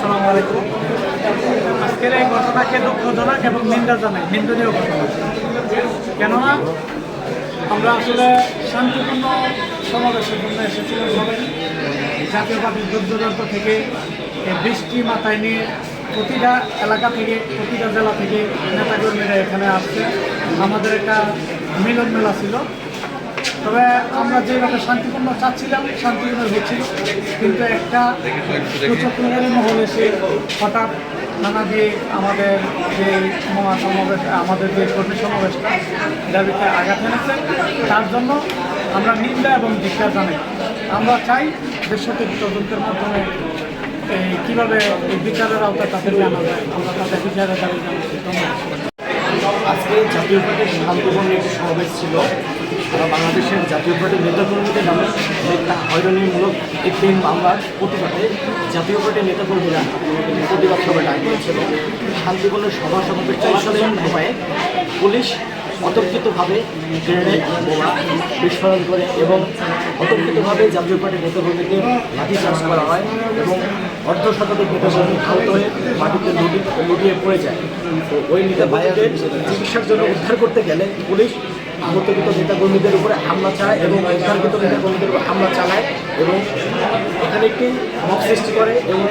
আসসালামু আলাইকুম। আজকের এই ঘটনাকে দুঃখজনক এবং নিন্দা জানাই নিন্দনীয় ঘটনা। কেননা আমরা আসলে শান্তিপূর্ণ সমাবেশের জন্য এসেছিলাম সবাই। জাতীয় পার্টির দূর দূরান্ত থেকে বৃষ্টি মাথায় নিয়ে প্রতিটা এলাকা থেকে, প্রতিটা জেলা থেকে নেতাকর্মীরা এখানে আসছে। আমাদের একটা মিলন মেলা ছিল। তবে আমরা যেভাবে শান্তিপূর্ণ চাচ্ছিলাম, শান্তিপূর্ণ হচ্ছিল। কিন্তু একটা কুচক্রী মহল এসে হঠাৎ নানা দিয়ে আমাদের যে মহাসমাবেশ, আমাদের যে কর্মী সমাবেশটা দাবিতে আঘাত এনেছে। তার জন্য আমরা নিন্দা এবং ধিক্ষা জানাই। আমরা চাই সঠিক তদন্তের মাধ্যমে কীভাবে বিচারের আওতায় তাদেরকে জানা যায়, আমরা তাদের বিচারের দাবি জানাচ্ছি আজকে জাতীয় পার্টির শান্তিপূর্ণ একটি সমাবেশ ছিল। সারা বাংলাদেশের জাতীয় পার্টির নেতাকর্মীদের নামে হয়রানিমূলক একটি মামলার প্রতিবাদে জাতীয় পার্টির নেতাকর্মীরা প্রতিবাদ সভা ডাক দিয়েছিল শান্তিপূর্ণ সভা সমাবেশ চলাকালীন সময়ে পুলিশ অতর্কিতভাবে গ্রেনেড, বোমা বিস্ফোরণ করে এবং অতর্কিতভাবে জাতীয় পার্টির নেতাকর্মীদের লাঠিচার্জ করা হয় এবং অর্ধ শতাধিক নেতাকর্মী আহত হয়ে মাটিতে লুটি লুটিয়ে পড়ে যায়। তো ওই নেতাকর্মীদের চিকিৎসার জন্য উদ্ধার করতে গেলে পুলিশ আহতকৃত নেতাকর্মীদের উপরে হামলা চালায় এবং উদ্ধারকৃত নেতাকর্মীদের উপর হামলা চালায় এবং এখানে একটি মক সৃষ্টি করে এবং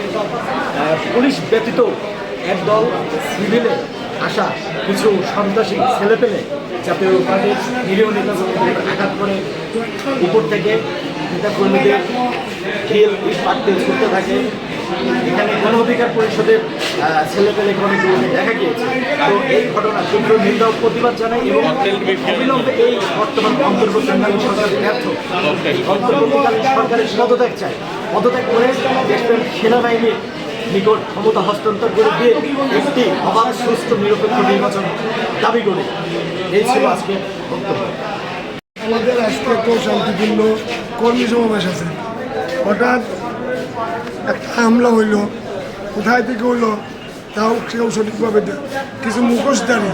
পুলিশ ব্যতীত একদল সিভিলে আসা কিছু সন্ত্রাসী ছেলেপেলে জাতীয় পার্টির নিরীহ নেতাকর্মীদের আঘাত করে, উপর থেকে নেতাকর্মীদের ঢিল, ইট ছুটতে থাকে। এখানে গণ অধিকার পরিষদের ছেলেপেলে অনেকগুলোকে দেখা গিয়েছে। তো এই ঘটনা তীব্র নিন্দা প্রতিবাদ জানাই এবং অবিলম্বে এই বর্তমান অন্তর্বর্তীকালীন সরকারের ব্যর্থ। অন্তর্বর্তীকালীন সরকারের পদত্যাগ চাই। পদত্যাগ করে দেশপ্রেম সেনাবাহিনীর নিকট ক্ষমতা হস্তান্তর করে দিয়ে একটি অবাধ সুস্থ নিরপেক্ষ নির্বাচন দাবি করে এই ছিল আজকে বক্তব্য। আমাদের আজকে তো শান্তিপূর্ণ কর্মী সমাবেশ আছে। হঠাৎ একটা হামলা হইল, কোথায় থেকে হইল, তাও কেউ সঠিকভাবে কিছু মুখোশধারী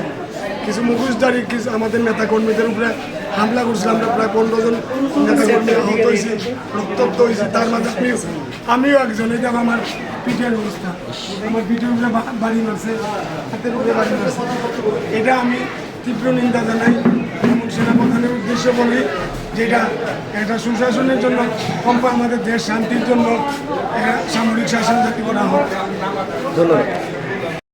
কিছু মুখোশধারী, কিছু আমাদের নেতাকর্মীদের উপরে হামলা করছিল। আমরা প্রায় পনেরো জন নেতাকর্মী আহত হয়েছি, রক্তাক্ত হয়েছি, তার মাঝে আমিও আমিও একজন এটা আমার পিঠের অবস্থা। আমার পিঠের উপরে বাড়ি মারছে, হাতের উপরে বাড়ি মারছে। এটা আমি তীব্র নিন্দা জানাই এবং সেনাপ্রধানের উদ্দেশ্য বলি যেটা এটা সুশাসনের জন্য, কম্পা আমাদের দেশ শান্তির জন্য সামরিক শাসন জাতি করা হোক ধন্যবাদ।